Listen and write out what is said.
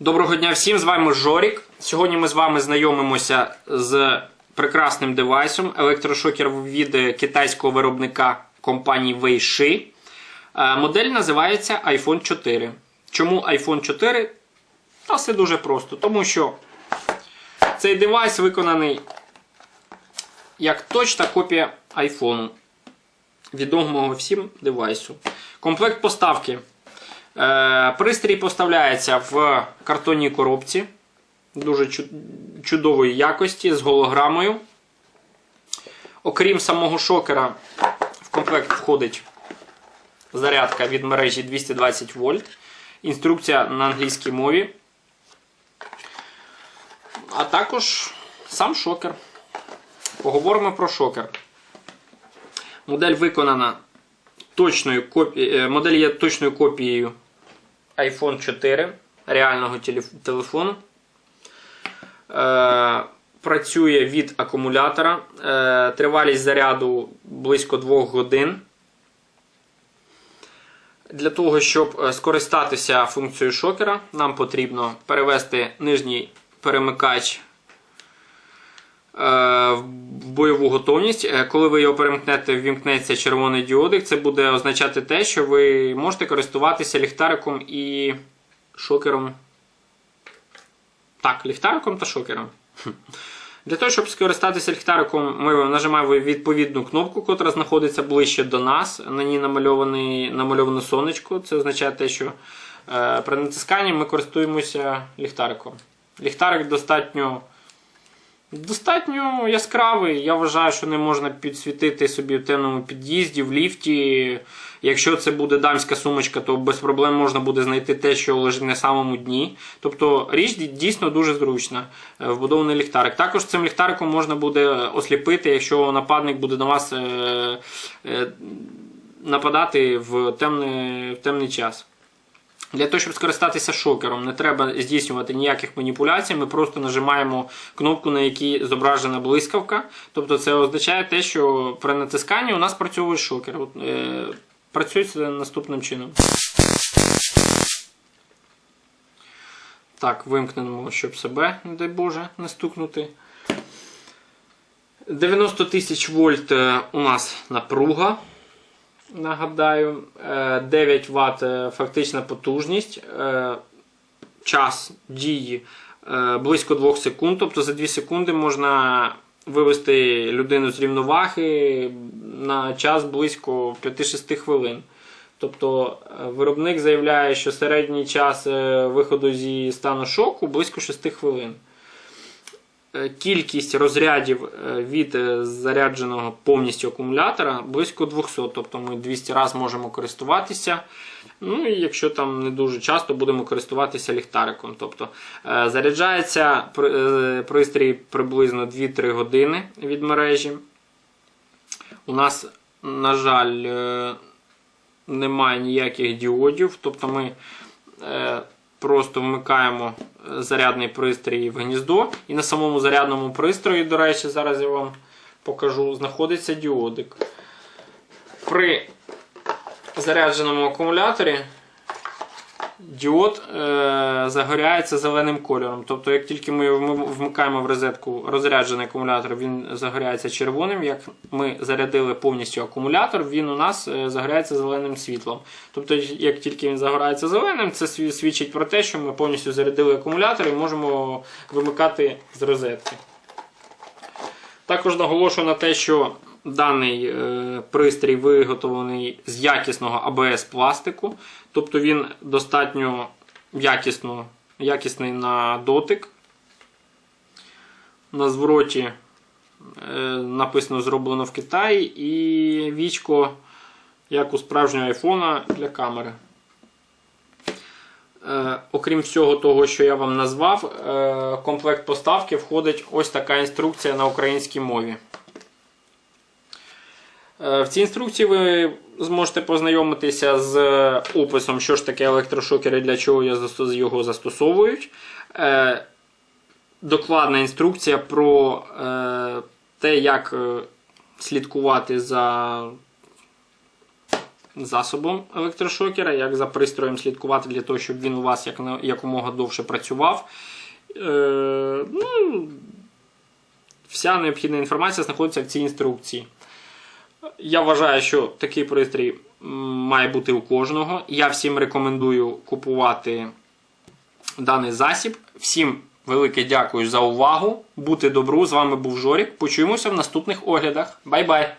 Доброго дня всім, з вами Жорік. Сьогодні ми з вами знайомимося з прекрасним девайсом електрошокер від китайського виробника компанії Weishi. Е, Модель називається iPhone 4. Чому iPhone 4? Та все дуже просто. Тому що цей девайс виконаний як точна копія iPhone. Відомого всім девайсу. Комплект поставки. Е, Пристрій поставляється в картонній коробці дуже чудової якості з голограмою. Окрім самого шокера, в комплект входить зарядка від мережі 220 вольт, інструкція на англійській мові, а також сам шокер. Поговоримо про шокер. Модель виконана точною копі... е, модель є точною копією iPhone 4 реального телефону. Е, працює від акумулятора. Е, тривалість заряду близько 2 годин. Для того, щоб е, скористатися функцією шокера, нам потрібно перевести нижній перемикач е, в бойову готовність. Е, Коли ви його перемкнете, ввімкнеться червоний діодик. Це буде означати те, що ви можете користуватися ліхтариком і шокером. Так, ліхтариком та шокером. Для того, щоб скористатися ліхтариком, ми нажимаємо відповідну кнопку, яка знаходиться ближче до нас. На ній намальоване сонечко. Це означає те, що е, при натисканні ми користуємося ліхтариком. Ліхтарик достатньо Достатньо яскравий. Я вважаю, що не можна підсвітити собі в темному під'їзді, в ліфті. Якщо це буде дамська сумочка, то без проблем можна буде знайти те, що лежить на самому дні. Тобто річ дійсно дуже зручна. Е, Вбудований ліхтарик. Також цим ліхтариком можна буде осліпити, якщо нападник буде на вас е, е, нападати в темний, в темний час. Для того, щоб скористатися шокером, не треба здійснювати ніяких маніпуляцій. Ми просто нажимаємо кнопку, на якій зображена блискавка. Тобто це означає те, що при натисканні у нас шокер. Е, працює це наступним чином. Так, вимкнемо, щоб себе, не дай Боже, не стукнути. 90 тисяч вольт е, у нас напруга. Нагадаю, Е, 9 Вт е, фактична потужність. Е, Час дії е, близько 2 секунд. Тобто за 2 секунди можна вивести людину з рівноваги на час близько 5-6 хвилин. Тобто е, виробник заявляє, що середній час е, виходу зі стану шоку близько 6 хвилин. Е, Кількість розрядів е, від е, зарядженого повністю акумулятора близько 200, тобто ми 200 разів можемо користуватися. Ну і якщо там не дуже часто будемо користуватися ліхтариком. Тобто заряджається пристрій приблизно 2-3 години від мережі. У нас, на жаль, немає ніяких діодів, тобто ми просто вмикаємо е, зарядний пристрій в гніздо, і на самому зарядному пристрої, до речі, зараз я вам покажу, знаходиться діодик. При зарядженому акумуляторі діод е, загоряється зеленим кольором. Тобто, як тільки ми вмикаємо в розетку розряджений акумулятор, він загоряється червоним. Як ми зарядили повністю акумулятор, він у нас е, загоряється зеленим світлом. Тобто, як тільки він загорається зеленим, це свідчить про те, що ми повністю зарядили акумулятор і можемо вимикати з розетки. Також наголошую на те, що даний е, пристрій виготовлений з якісного АБС пластику, тобто він достатньо якісно, якісний на дотик. На звороті е, написано зроблено в Китаї і вічко, як у справжнього айфона для камери. Е, окрім всього того, що я вам назвав, комплект поставки входить ось така інструкція на українській мові. Е, В цій інструкції ви зможете познайомитися з описом, що ж таке електрошокер і для чого його застосовують. Е, докладна інструкція про е, те, як е, слідкувати за засобом електрошокера, як за пристроєм слідкувати для того, щоб він у вас якомога довше працював. Е, ну, вся необхідна інформація знаходиться в цій інструкції. Я вважаю, що такий пристрій має бути у кожного. Я всім рекомендую купувати даний засіб. Всім велике дякую за увагу. Бути добру. З вами був Жорік. Почуємося в наступних оглядах. Бай-бай!